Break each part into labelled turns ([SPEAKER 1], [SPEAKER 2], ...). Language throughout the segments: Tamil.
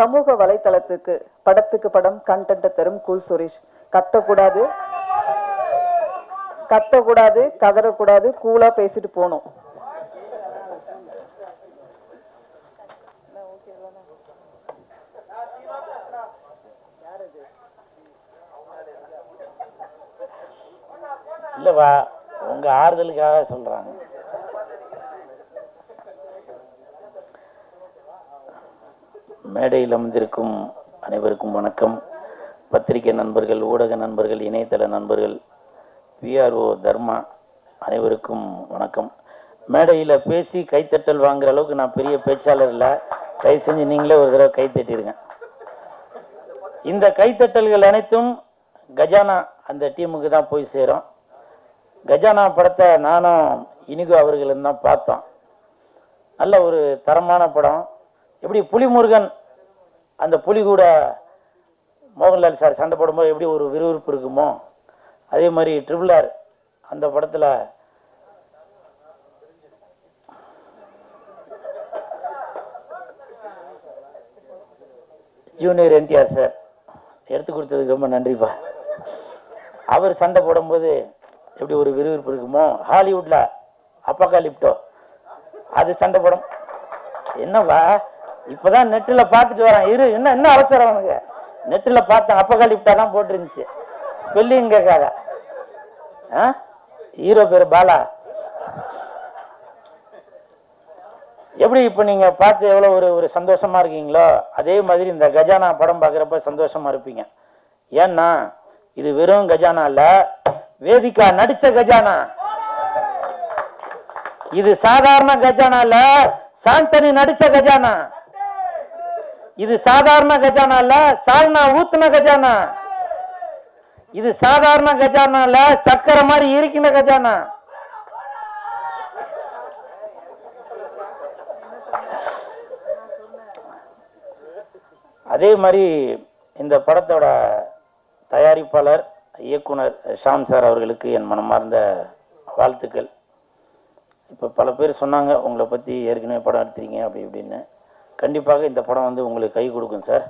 [SPEAKER 1] சமூக வலைத்தளத்துக்கு படத்துக்கு படம் கண்டென்ட் தரும் கூல் சுரேஷ். கத்தக்கூடாது. கத்தக்கூடாது கதறக்கூடாது கூலா பேசிட்டு போகணும்.
[SPEAKER 2] இல்லைவா உங்க ஆறுதலுக்காக சொல்றாங்க. மேடையில் அமர்ந்திருக்கும் அனைவருக்கும் வணக்கம். பத்திரிகை நண்பர்கள் ஊடக நண்பர்கள் இணையதள நண்பர்கள் விஆர்ஓ தர்மா அனைவருக்கும் வணக்கம். மேடையில் பேசி கைத்தட்டல் வாங்குற அளவுக்கு நான் பெரிய பேச்சாளர் இல்லை. கை செஞ்சு நீங்களே ஒரு தடவை கை தட்டிடுங்க இந்த கைத்தட்டல்கள் அனைத்தும் கஜானா அந்த டீமுக்கு தான் போய் சேரும். கஜானா படத்தை நானும் இனிகோ அவர்களும் தான் பார்த்தோம். நல்ல ஒரு தரமான படம். எப்படி புலிமுருகன் அந்த புலி கூட மோகன்லால் சார் சண்டை போடும்போது எப்படி ஒரு விறுவிறுப்பு இருக்குமோ அதே மாதிரி ட்ரிபிள் ஆர் அந்த படத்தில் ஜூனியர் என்டிஆர் சார் எடுத்து கொடுத்ததுக்கு ரொம்ப நன்றிப்பா. அவர் சண்டை போடும்போது எப்படி ஒரு விறுவிறுப்பு இருக்குமோ ஹாலிவுட்டில் அப்பாக்கா லிப்டோ அது சண்டை போடும். என்னவா இப்பதான் நெட்டில் பார்த்துட்டு வரேன் இரு என்ன என்ன அவசரம் உனக்கு நெட்டில் பார்த்தேன் அப்பகாலிப்டா தான் போட்டுருந்துச்சு. ஸ்பெல்லிங் கேட்காத ஆ? ஹீரோ பேர் பாலா. எப்படி இப்போ நீங்கள் பார்த்து எவ்வளோ ஒரு ஒரு சந்தோஷமா இருக்கீங்களோ அதே மாதிரி இந்த கஜானா படம் பார்க்குறப்ப சந்தோஷமா இருப்பீங்க. ஏன்னா இது வெறும் கஜானா இல்லை வேதிகா நடித்த கஜானா. இது சாதாரண கஜானா இல்லை சாந்தனி நடித்த கஜானா. இது சாதாரண கஜானா இல்ல சால்னா ஊத்துன கஜானா. இது சாதாரண கஜானா இல்ல சக்கரை மாதிரி இருக்கின கஜானா. அதே மாதிரி இந்த படத்தோட தயாரிப்பாளர் இயக்குனர் ஷாம் சார் அவர்களுக்கு என் மனமார்ந்த வாழ்த்துக்கள். இப்போ பல பேர் சொன்னாங்க உங்களை பற்றி ஏற்கனவே படம் எடுத்தீங்க அப்படி இப்படின்னு. கண்டிப்பாக இந்த படம் வந்து உங்களுக்கு கை கொடுக்கும் சார்.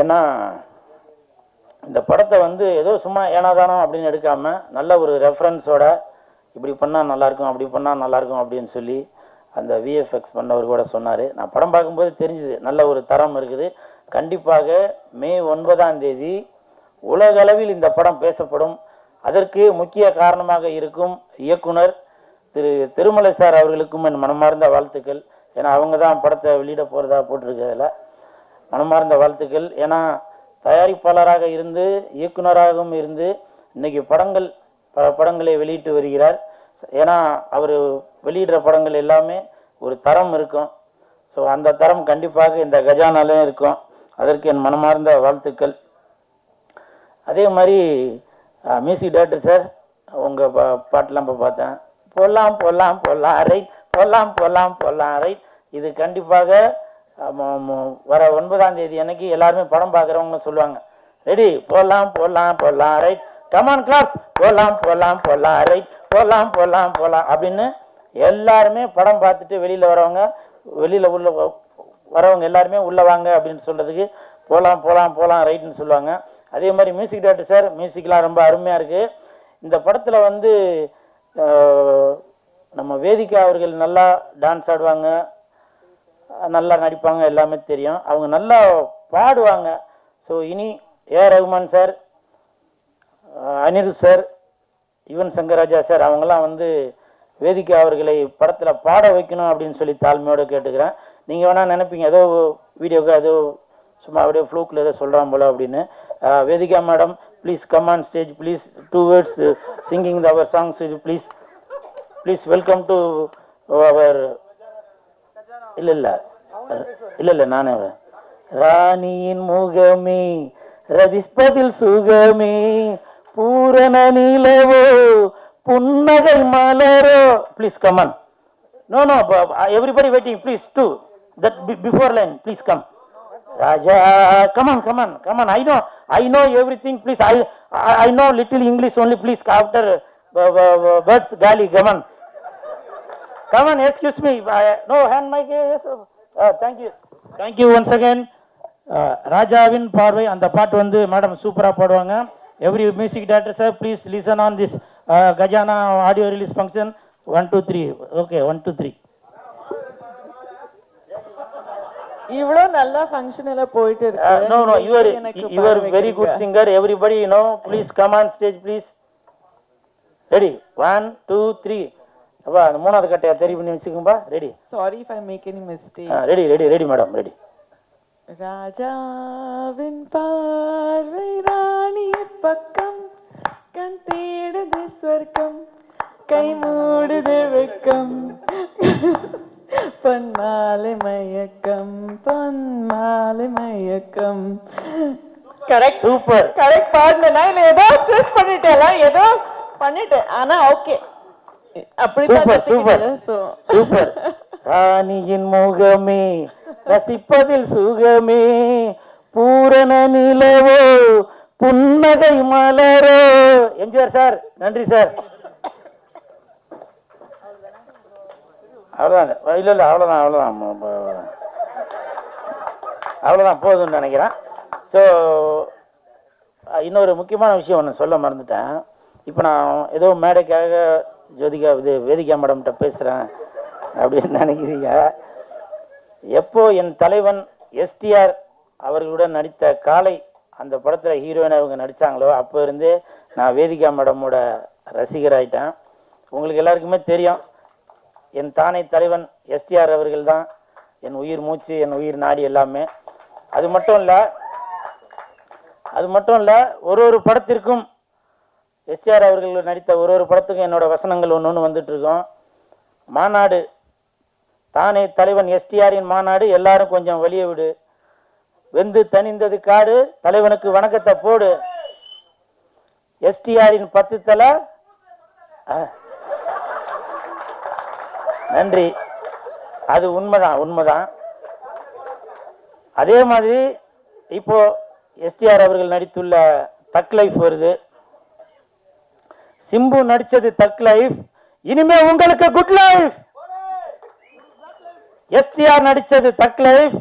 [SPEAKER 2] ஏன்னா இந்த படத்தை வந்து ஏதோ சும்மா ஏனாதானம் அப்படின்னு எடுக்காமல் நல்ல ஒரு ரெஃபரன்ஸோட இப்படி பண்ணால் நல்லாயிருக்கும் அப்படி பண்ணால் நல்லாயிருக்கும் அப்படின்னு சொல்லி அந்த விஎஃப்எக்ஸ் பண்ணவர் கூட சொன்னார். நான் படம் பார்க்கும்போது தெரிஞ்சுது நல்ல ஒரு தரம் இருக்குது. கண்டிப்பாக மே ஒன்பதாம் தேதி உலகளவில் இந்த படம் பேசப்படும். அதற்கு முக்கிய காரணமாக இருக்கும் இயக்குனர் திரு திருமலை சார் அவர்களுக்கும் என் மனமார்ந்த வாழ்த்துக்கள். ஏன்னா அவங்க தான் படத்தை வெளியிட போகிறதா போட்டிருக்கிறதுல மனமார்ந்த வாழ்த்துக்கள். ஏன்னா தயாரிப்பாளராக இருந்து இயக்குனராகவும் இருந்து இன்றைக்கி படங்கள் பல படங்களை வெளியிட்டு வருகிறார். ஏன்னா அவர் வெளியிடுற படங்கள் எல்லாமே ஒரு தரம் இருக்கும். ஸோ அந்த தரம் கண்டிப்பாக இந்த கஜானாலே இருக்கும். அதற்கு என் மனமார்ந்த வாழ்த்துக்கள். அதே மாதிரி மியூசிக் டேரக்டர் சார் உங்கள் பா பாட்டெலாம் இப்போ பார்த்தேன். போடலாம் போடலாம் போடலாம். ரைட் போடலாம் போகலாம் போடலாம் ரைட் இது கண்டிப்பாக வர ஒன்பதாம் தேதி அன்னைக்கு எல்லாருமே படம் பார்க்குறவங்க சொல்லுவாங்க. ரெடி போகலாம் போடலாம் போகலாம் ரைட் கமான் கிளாஸ் போகலாம் போகலாம் போகலாம் ரைட் போடலாம் போடலாம் போகலாம் அப்படின்னு எல்லாருமே படம் பார்த்துட்டு வெளியில் வரவங்க வெளியில் உள்ள வரவங்க எல்லாருமே உள்ளே வாங்க அப்படின்னு சொல்கிறதுக்கு போகலாம் போகலாம் போகலாம் ரைட்னு சொல்லுவாங்க. அதே மாதிரி மியூசிக் டேரக்டர் சார் மியூசிக்லாம் ரொம்ப அருமையாக இருக்குது இந்த படத்தில் வந்து நம்ம வேதிகா அவர்கள் நல்லா டான்ஸ் ஆடுவாங்க நல்லா நடிப்பாங்க எல்லாமே தெரியும். அவங்க நல்லா பாடுவாங்க. ஸோ இனி A Rahman sir Anirudh sir Yuvan Shankar Raja sir அவங்களாம் வந்து வேதிகா அவர்களை படத்தில் பாட வைக்கணும் அப்படின்னு சொல்லி தாழ்மையோடு கேட்டுக்கிறேன். நீங்கள் வேணால் நினைப்பீங்க ஏதோ வீடியோக்கு ஏதோ சும்மா அப்படியே ஃப்ளூக்கில் ஏதோ சொல்கிறான் போல அப்படின்னு. Vedika madam please come on stage please two words singing our songs please please welcome to our இல்லை இல்லை. இல்லை இல்லை நானே வரேன். ராணியின் முகமே ரதிஸ்பதில் சுகமே பூரண நிலவோ புன்னகை மலரோ. Please come on no no everybody waiting please do that before line please come Raja come on come on come on I know I know everything please I I know little English only please after birds காலி come on Come on, excuse me. Uh, no hand mic. Yes. Uh, thank you. Once again ராஜாவின் பார்வை அந்த பாட்டு வந்து மேடம் சூப்பராக பாடுவாங்க every music director sir please listen on this Khajana audio release function one two three okay one two three
[SPEAKER 3] இவ்வளோ நல்லா ஃபங்க்ஷன் எல்லாம் போயிட்டு இருக்கு
[SPEAKER 2] no no your your very good. Singer everybody no please come on stage please ready one two three அப்பா அந்த மூணாவது கட்டையா தெரிய பண்ணி வச்சுக்கோம்பா ready
[SPEAKER 3] sorry if I make any mistake
[SPEAKER 2] ready ready ready madam ready
[SPEAKER 3] ராஜாவின் பார்வை ராணி பக்கம். கண் தேடுது சொர்க்கம் கை மூடுது வெக்கம். பொன்மாலை மயக்கம் பொன்மாலை மயக்கம். கரெக்ட்
[SPEAKER 2] சூப்பர்
[SPEAKER 3] கரெக்ட் பாடினா இல்ல ஏதோ ட்விஸ்ட் பண்ணிட்டேல ஏதோ பண்ணிட்டேன். ஆனா ஓகே
[SPEAKER 2] சூப்பர் ராணியின் முகமே ரசிப்பதில் சுகமே. பூரண நிலவோ புன்னகை மலரோ. எம்ஜிஆர் சார் நன்றி சார். அவ்வளோதான் இல்லை இல்லை அவ்வளோதான் அவ்வளோதான் அவ்வளோதான் போதும்னு நினைக்கிறேன். ஸோ இன்னொரு முக்கியமான விஷயம் ஒன்று சொல்ல மறந்துட்டேன். இப்போ நான் ஏதோ மேடைக்காக ஜோதிகா இது வேதிகா மேடம்கிட்ட பேசுகிறேன் அப்படின்னு நினைக்கிறீங்க. எப்போ என் தலைவன் எஸ்டிஆர் அவர்களுடன் நடித்த காலை அந்த படத்தில் ஹீரோயின் அவங்க நடித்தாங்களோ அப்போ இருந்தே நான் வேதிகா மேடமோட ரசிகராயிட்டேன் உங்களுக்கு எல்லாருக்குமே தெரியும் என் தானை தலைவன் எஸ்டிஆர் அவர்கள் தான் என் உயிர் மூச்சு என் உயிர் நாடி எல்லாமே. அது மட்டும் இல்லை அது மட்டும் இல்லை ஒரு ஒரு படத்திற்கும் எஸ்டிஆர் அவர்கள் நடித்த ஒரு ஒரு படத்துக்கும் என்னோட வசனங்கள் ஒன்று ஒன்று வந்துட்டுருக்கோம் மாநாடு. தானே தலைவன் எஸ்டிஆரின் மாநாடு எல்லாரும் கொஞ்சம் வெளியே விடு. வெந்து தணிந்தது காடு தலைவனுக்கு வணக்கத்தை போடு. எஸ்டிஆரின் பத்து தலை. நன்றி. அது உண்மைதான் உண்மைதான். அதே மாதிரி இப்போ எஸ்டிஆர் அவர்கள் நடித்துள்ள தக் லைஃப் வருது. சிம்பு நடிச்சது தக் லைஃப். இனிமே உங்களுக்கு குட் லைஃப். எஸ்டிஆர் நடிச்சது தக் லைஃப்.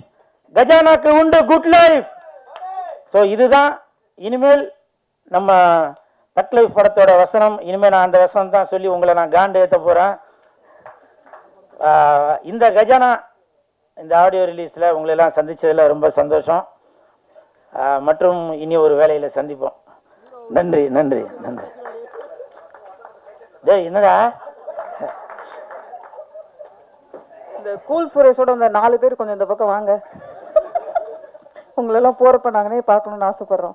[SPEAKER 2] கஜானாக்கு உண்டு குட் லைஃப். ஸோ இதுதான் இனிமேல் நம்ம தக் லைஃப் படத்தோட வசனம். இனிமேல் நான் அந்த வசனம் தான் சொல்லி உங்களை நான் காண்டு ஏற்ற போகிறேன் இந்த கஜானா இந்த ஆடியோ ரிலீஸில் உங்களை எல்லாம் ரொம்ப சந்தோஷம். மற்றும் இனி ஒரு வேலையில் சந்திப்போம். நன்றி நன்றி நன்றி. என்னடா?
[SPEAKER 1] இந்த கூல் சுரேஷோட அந்த நாலு பேர் கொஞ்சம் இந்த பக்கம் வாங்க. உங்களெல்லாம் போறப்ப நாங்களே பார்க்கணும்னு ஆசைப்படுறோம்.